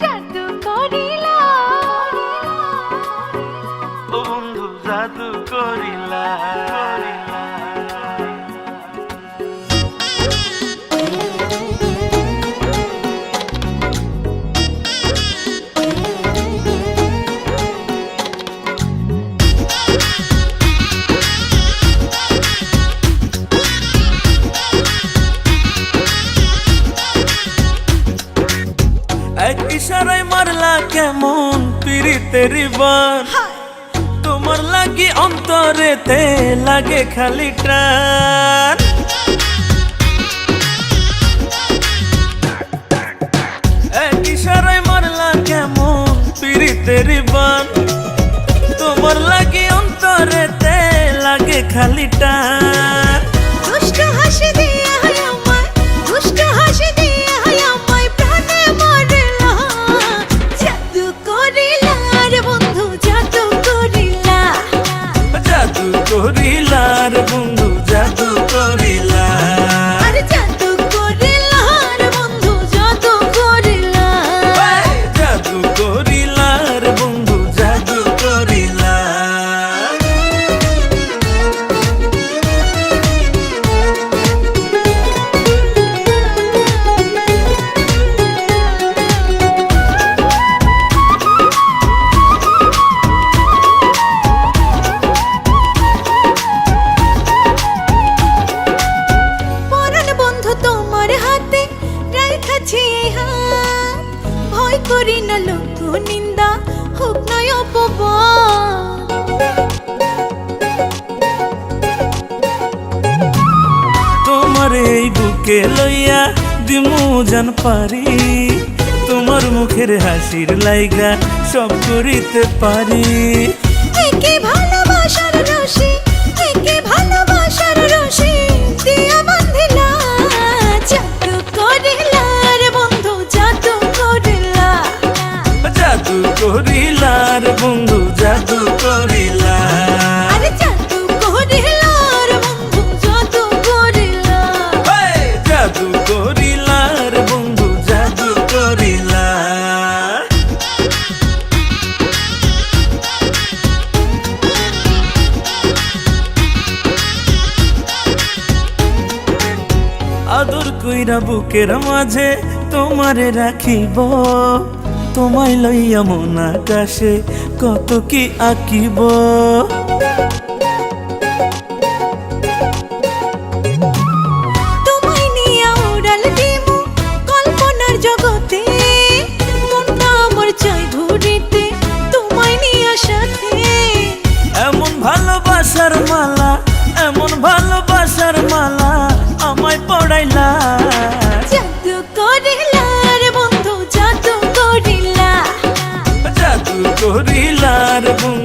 জাদু এক ইশারায় মারলা কেমন পিরিতের বান তোমার লাগি অন্তরেতে লাগে খালি টান এক ইশারায় মারলা কেমন পিরিতের বান তোমার লাগি অন্তরেতে লাগে খালি টান জাদু করিলার এই হাত, ভয় করি না লোক নিন্দা, হোক নয় অপবাদ তোমার এই বুকে লইয়া দিমু জান পারি, তোমার মুখের হাসির লাইগা সব করিতে পারি। করিলার বন্ধু জাদু করিলা জাদু করিলা রে বন্ধু জাদু করিলা জাদু করিলার বন্ধু জাদু করিলা আদর কইরা বুকের মাঝে তোমারে রাখিব। তোমায় লইয়া মন আকাশে কত কি আঁকিব? তোমায় নিয়ে পারবো